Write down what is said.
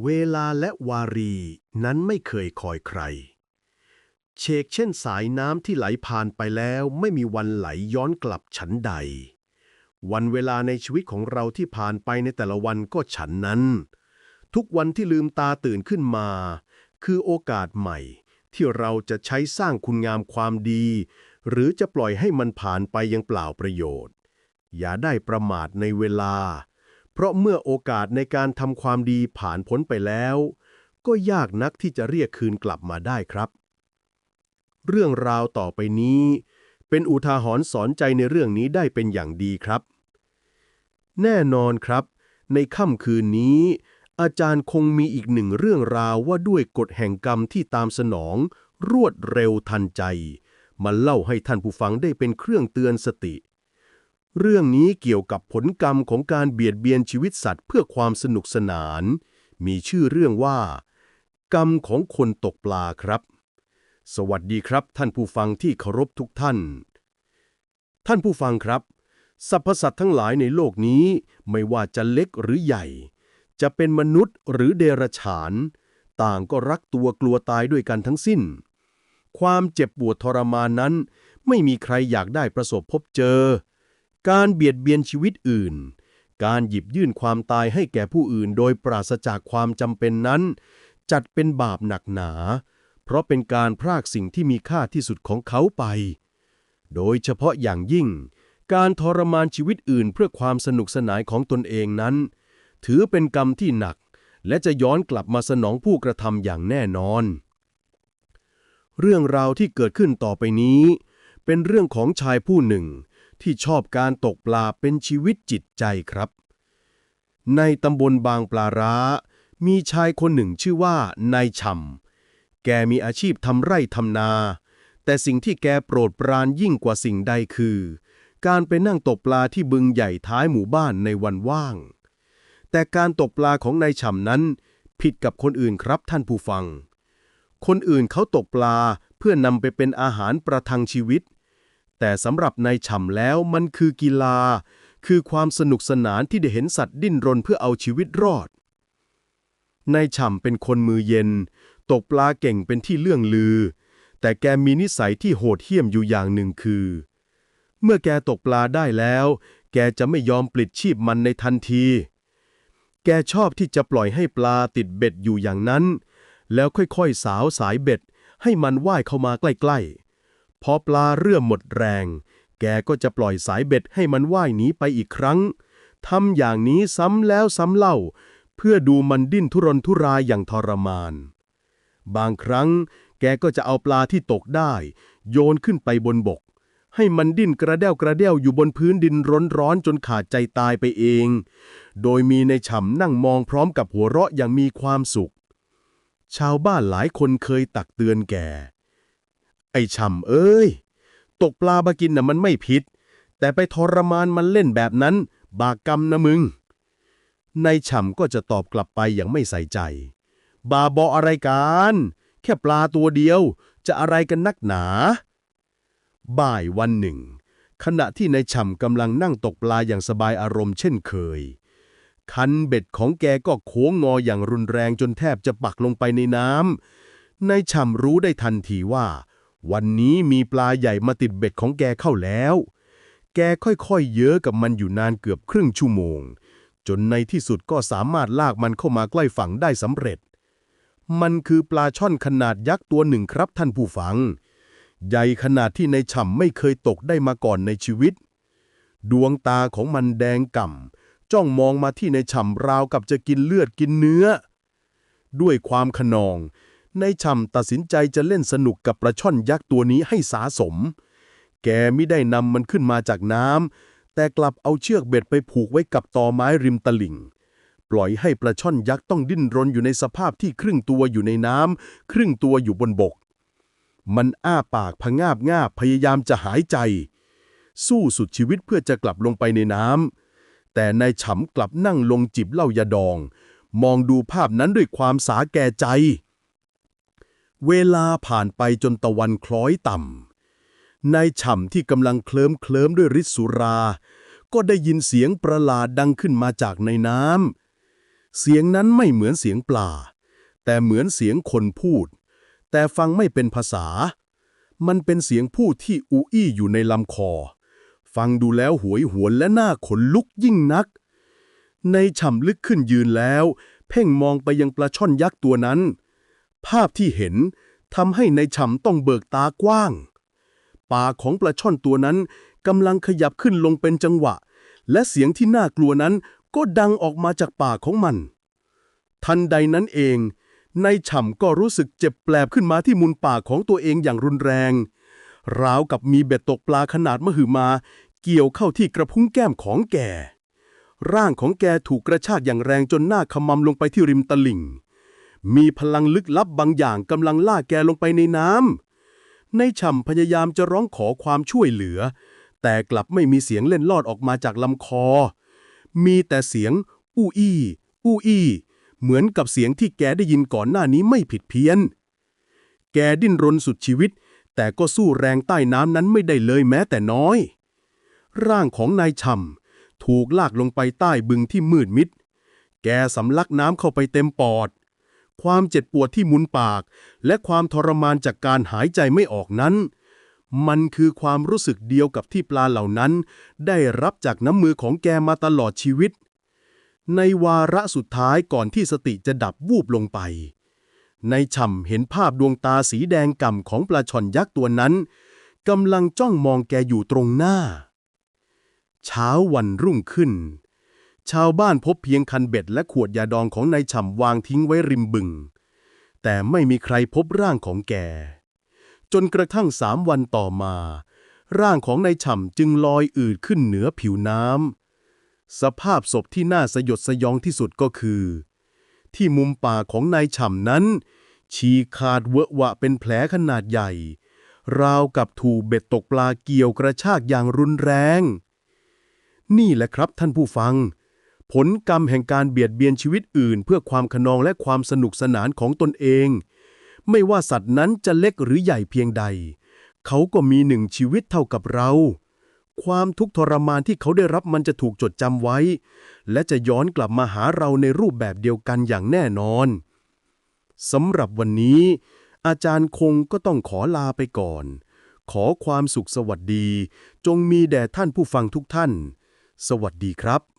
เวลาและวารีนั้นไม่เคยคอยใคร เชกเช่นสายน้ำที่ไหลผ่านไปแล้วไม่มีวันไหลย้อนกลับฉันใด วันเวลาในชีวิตของเราที่ผ่านไปในแต่ละวันก็ฉันนั้น ทุกวันที่ลืมตาตื่นขึ้นมา คือโอกาสใหม่ ที่เราจะใช้สร้างคุณงามความดี หรือจะปล่อยให้มันผ่านไปอยังเปล่าประโยชน์ อย่าได้ประมาทในเวลา เพราะเมื่อโอกาสในการทำความดีผ่านพ้นไปแล้ว ก็ยากนักที่จะเรียกคืนกลับมาได้ครับ เรื่องราวต่อไปนี้ เป็นอุทาหรณ์สอนใจในเรื่องนี้ได้เป็นอย่างดีครับ แน่นอนครับ ในค่ำคืนนี้ อาจารย์คงมีอีกหนึ่งเรื่องราวว่าด้วยกฎแห่งกรรมที่ตามสนอง รวดเร็วทันใจ มาเล่าให้ท่านผู้ฟังได้เป็นเครื่องเตือนสติ เรื่องนี้เกี่ยวกับผลกรรมของการเบียดเบียนชีวิตสัตว์เพื่อความสนุกสนาน มีชื่อเรื่องว่า กรรมของคนตกปลาครับ สวัสดีครับท่านผู้ฟังที่เคารพทุกท่าน ท่านผู้ฟังครับ สรรพสัตว์ทั้งหลายในโลกนี้ไม่ว่าจะเล็กหรือใหญ่ จะเป็นมนุษย์หรือเดรัจฉาน ต่างก็รักตัวกลัวตายด้วยกันทั้งสิ้น ความเจ็บปวดทรมานนั้น ไม่มีใครอยากได้ประสบพบเจอ การเบียดเบียนชีวิตอื่น การหยิบยื่นความตายให้แก่ผู้อื่น โดยปราศจากความจำเป็นนั้น จัดเป็นบาปหนักหนา เพราะเป็นการพรากสิ่งที่มีค่าที่สุดของเขาไป โดยเฉพาะอย่างยิ่ง การทรมานชีวิตอื่นเพื่อความสนุกสนานของตนเองนั้น ถือเป็นกรรมที่หนัก และจะย้อนกลับมาสนองผู้กระทำอย่างแน่นอน เรื่องราวที่เกิดขึ้นต่อไปนี้ เป็นเรื่องของชายผู้หนึ่ง ที่ชอบการตกปลาเป็นชีวิตจิตใจครับ ในตำบลบางปลาร้า มีชายคนหนึ่งชื่อว่านายช่ำแกมีอาชีพทำไร่ทำนา แต่สิ่งที่แกโปรดปรานยิ่งกว่าสิ่งใดคือ การไปนั่งตกปลาที่บึงใหญ่ท้ายหมู่บ้านในวันว่าง แต่การตกปลาของนายฉ่ำนั้น ผิดกับคนอื่นครับท่านผู้ฟัง คนอื่นเขาตกปลาเพื่อนำไปเป็นอาหารประทังชีวิต แต่สำหรับนายฉ่ำแล้วมันคือกีฬา คือความสนุกสนานที่ได้เห็นสัตว์ดิ้นรนเพื่อเอาชีวิตรอดนายฉ่ำเป็นคนมือเย็น ตกปลาเก่งเป็นที่เลื่องลือ แต่แกมีนิสัยที่โหดเหี้ยมอยู่อย่างหนึ่งคือ เมื่อแกตกปลาได้แล้ว แกจะไม่ยอมปลิดชีพมันในทันที แกชอบที่จะปล่อยให้ปลาติดเบ็ดอยู่อย่างนั้น แล้วค่อยๆสาวสายเบ็ดให้มันว่ายเข้ามาใกล้ๆ พอปลาเริ่มหมดแรง แกก็จะปล่อยสายเบ็ดให้มันว่ายหนีไปอีกครั้งทำอย่างนี้ซ้ำแล้วซ้ำเล่า เพื่อดูมันดิ้นทุรนทุรายอย่างทรมาน บางครั้ง แกก็จะเอาปลาที่ตกได้ โยนขึ้นไปบนบก ให้มันดิ้นกระเด้วกระเด้วอยู่บนพื้นดินร้อนๆจนขาดใจตายไปเอง โดยมีในฉ่ำนั่งมองพร้อมกับหัวเราะอย่างมีความสุข ชาวบ้านหลายคนเคยตักเตือนแก ไอ้ฉ่ำเอ้ย ตกปลามากินน่ะมันไม่ผิด แต่ไปทรมานมันเล่นแบบนั้น บากกรรมนะมึง นายฉ่ำก็จะตอบกลับไปอย่างไม่ใส่ใจ บาบออะไรกัน แค่ปลาตัวเดียว จะอะไรกันนักหนา บ่ายวันหนึ่ง ขณะที่นายฉ่ำกำลังนั่งตกปลาอย่างสบายอารมณ์เช่นเคย คันเบ็ดของแกก็โค้งงออย่างรุนแรงจนแทบจะปักลงไปในน้ำนายฉ่ำรู้ได้ทันทีว่า วันนี้มีปลาใหญ่มาติดเบ็ดของแกเข้าแล้ว แกค่อยๆเยอะกับมันอยู่นานเกือบครึ่งชั่วโมง จนในที่สุดก็สามารถลากมันเข้ามาใกล้ฝั่งได้สำเร็จ มันคือปลาช่อนขนาดยักษ์ตัวหนึ่งครับท่านผู้ฟัง ใหญ่ขนาดที่ในฉ่ำไม่เคยตกได้มาก่อนในชีวิต ดวงตาของมันแดงก่ำจ้องมองมาที่ในฉ่ำราวกับจะกินเลือดกินเนื้อ ด้วยความขนอง ในฉ่ำตัดสินใจจะเล่นสนุกกับปลาช่อนยักษ์ตัวนี้ให้สาสม แกไม่ได้นำมันขึ้นมาจากน้ำ แต่กลับเอาเชือกเบ็ดไปผูกไว้กับตอไม้ริมตลิ่ง ปล่อยให้ปลาช่อนยักษ์ต้องดิ้นรนอยู่ในสภาพที่ครึ่งตัวอยู่ในน้ำ ครึ่งตัวอยู่บนบก มันอ้าปากพงาบงาบพยายามจะหายใจ สู้สุดชีวิตเพื่อจะกลับลงไปในน้ำ แต่นายฉำกลับนั่งลงจิบเหล้ายาดอง มองดูภาพนั้นด้วยความสาแก่ใจ เวลาผ่านไปจนตะวันคล้อยต่ำนายฉ่ำที่กำลังเคลิ้มเคลิ้มด้วยฤทธิ์สุรา ก็ได้ยินเสียงประหลาดดังขึ้นมาจากในน้ำเสียงนั้นไม่เหมือนเสียงปลา แต่เหมือนเสียงคนพูด แต่ฟังไม่เป็นภาษา มันเป็นเสียงพูดที่อูอี้อยู่ในลำคอ ฟังดูแล้วหวยหวนและหน้าขนลุกยิ่งนัก ในฉ่ำลึกขึ้นยืนแล้ว เพ่งมองไปยังปลาช่อนยักษ์ตัวนั้น ภาพที่เห็นทำให้ในฉ่ำต้องเบิกตากว้าง ปากของปลาช่อนตัวนั้นกำลังขยับขึ้นลงเป็นจังหวะ และเสียงที่น่ากลัวนั้นก็ดังออกมาจากปากของมัน ทันใดนั้นเอง ในฉ่ำก็รู้สึกเจ็บแปลบขึ้นมาที่มุมปากของตัวเองอย่างรุนแรง ราวกับมีเบ็ดตกปลาขนาดมหึมา เกี่ยวเข้าที่กระพุ้งแก้มของแกร่างของแกถูกกระชากอย่างแรงจนหน้าขมำลงไปที่ริมตลิ่ง มีพลังลึกลับบางอย่างกำลังล่ากแกลงไปในน้ำในฉ่ำพยายามจะร้องขอความช่วยเหลือ แต่กลับไม่มีเสียงเล่นลอดออกมาจากลำคอ มีแต่เสียง อู้อี้อู้อี้เหมือนกับเสียงที่แกได้ยินก่อนหน้านี้ไม่ผิดเพี้ยน แกดิ้นรนสุดชีวิต แต่ก็สู้แรงใต้น้ำนั้นไม่ได้เลยแม้แต่น้อย ร่างของนายช่ำถูกลากลงไปใต้บึงที่มืดมิด แกสำลักน้ำเข้าไปเต็มปอด ความเจ็บปวดที่มุนปาก และความทรมานจากการหายใจไม่ออกนั้น มันคือความรู้สึกเดียวกับที่ปลาเหล่านั้น ได้รับจากน้ำมือของแกมาตลอดชีวิต ในวาระสุดท้ายก่อนที่สติจะดับวูบลงไป ในฉ่ำเห็นภาพดวงตาสีแดงก่ำของปลาช่อนยักษ์ตัวนั้นกำลังจ้องมองแกอยู่ตรงหน้า เช้าวันรุ่งขึ้น ชาวบ้านพบเพียงคันเบ็ดและขวดยาดองของนายฉ่ำวางทิ้งไว้ริมบึง แต่ไม่มีใครพบร่างของแก จนกระทั่งสามวันต่อมา ร่างของนายฉ่ำจึงลอยอืดขึ้นเหนือผิวน้ำ สภาพศพที่น่าสยดสยองที่สุดก็คือ ที่มุมปากของนายฉ่ำนั้น ฉีกขาดเวอะวะเป็นแผลขนาดใหญ่ ราวกับถูกเบ็ดตกปลาเกี่ยวกระชากอย่างรุนแรง นี่แหละครับท่านผู้ฟัง ผลกรรมแห่งการเบียดเบียนชีวิตอื่น เพื่อความขนองและความสนุกสนานของตนเอง ไม่ว่าสัตว์นั้นจะเล็กหรือใหญ่เพียงใด เขาก็มีหนึ่งชีวิตเท่ากับเรา ความทุกข์ทรมานที่เขาได้รับมันจะถูกจดจำไว้ และจะย้อนกลับมาหาเราในรูปแบบเดียวกันอย่างแน่นอนสำหรับวันนี้ อาจารย์คงก็ต้องขอลาไปก่อน ขอความสุขสวัสดี จงมีแด่ท่านผู้ฟังทุกท่าน สวัสดีครับ